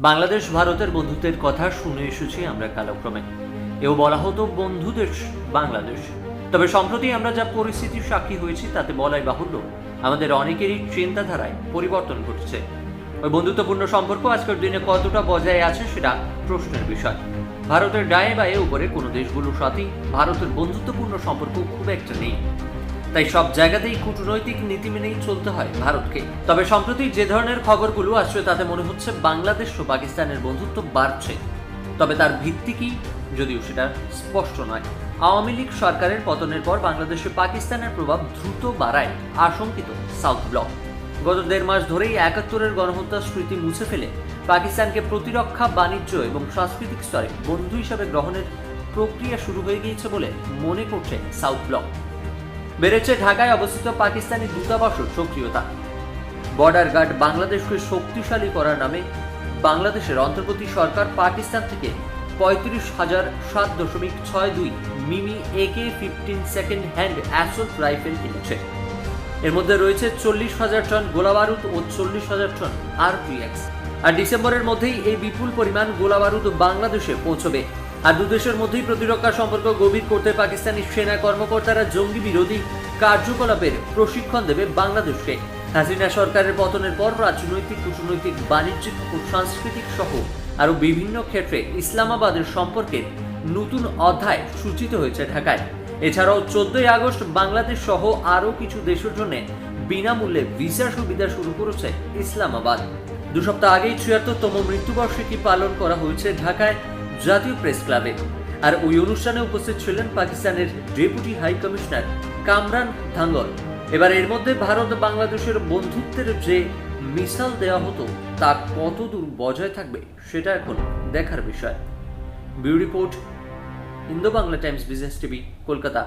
বাংলাদেশ, ভারতের বন্ধুত্বের কথা শুনে এসেছি আমরা কালক্রমে। এও বলা হতো বন্ধু দেশ বাংলাদেশ। তবে সম্প্রতি আমরা যা পরিস্থিতির সাক্ষী হয়েছি, তাতে বলাই বাহুল্য, আমাদের অনেকেরই চিন্তাধারায় পরিবর্তন ঘটছে। ওই বন্ধুত্বপূর্ণ সম্পর্ক আজকের দিনে কতটা বজায় আছে সেটা প্রশ্নের বিষয়। ভারতের ডায়ে বায়ে উপরে কোনো দেশগুলোর সাথেই ভারতের বন্ধুত্বপূর্ণ সম্পর্ক খুব একটা নেই। তাই সব জায়গাতেই কূটনৈতিক নীতি মেনেই চলতে হয় ভারতকে। তবে সম্প্রতি যে ধরনের খবরগুলো আসছে, তাতে মনে হচ্ছে বাংলাদেশ ও পাকিস্তানের বন্ধুত্ব বাড়ছে। তবে তার ভিত্তি কি? যদিও সেটা স্পষ্ট নয়। আওয়ামী লীগ সরকারের পতনের পর বাংলাদেশে পাকিস্তানের প্রভাব দ্রুত বাড়ায়, আশঙ্কিত সাউথ ব্লক। গত দেড় মাস ধরেই একাত্তরের গণহত্যার স্মৃতি মুছে ফেলে পাকিস্তানকে প্রতিরক্ষা, বাণিজ্য এবং সাংস্কৃতিক স্তরে বন্ধু হিসাবে গ্রহণের প্রক্রিয়া শুরু হয়ে গিয়েছে বলে মনে করছে সাউথ ব্লক। বেড়েছে ঢাকায় অবস্থিত পাকিস্তানি দূতাবাসের সক্রিয়তা। বর্ডার গার্ড বাংলাদেশকে শক্তিশালী করার নামে বাংলাদেশের অন্তর্বর্তী সরকার পাকিস্তান থেকে পঁয়ত্রিশ হাজার সাত দশমিক ছয় দুই মিমি AK fifteen second hand assault rifle কিনেছে। এর মধ্যে রয়েছে চল্লিশ হাজার টন গোলাবারুদ ও চল্লিশ হাজার টন আরপিএক্স আর ডিসেম্বরের মধ্যেই এই বিপুল পরিমাণ গোলাবারুদ বাংলাদেশে পৌঁছবে। আর দুদেশের মধ্যেই প্রতিরক্ষা সম্পর্ক গভীর করতে পাকিস্তানি সেনা কর্মকর্তারা জঙ্গি বিরোধী কার্যকলাপের প্রশিক্ষণ দেবে বাংলাদেশকে। হাসিনা সরকারের পতনের পর রাজনৈতিক, কূটনৈতিক, বাণিজ্যিক ও সাংস্কৃতিক সহ আরও বিভিন্ন ক্ষেত্রে ইসলামাবাদের সম্পর্কের নতুন অধ্যায় সূচিত হয়েছে ঢাকায়। এছাড়াও চোদ্দই আগস্ট বাংলাদেশ সহ আরও কিছু দেশের জন্য বিনামূল্যে ভিসা সুবিধা শুরু করেছে ইসলামাবাদ। দু সপ্তাহ আগেই ছিয়াত্তরতম মৃত্যুবার্ষিকী পালন করা হয়েছে ঢাকায় জাতীয় প্রেস ক্লাবে। আর ওই অনুষ্ঠানে উপস্থিত ছিলেন পাকিস্তানের deputy high commissioner Kamran Dhangal এবার এর মধ্যে ভারত বাংলাদেশের বন্ধুত্বের যে মিসাল দেওয়া হতো, তা কতদূর বজায় থাকবে সেটা এখন দেখার বিষয়। বিউ report Indo Bangla Times business TV, Kolkata.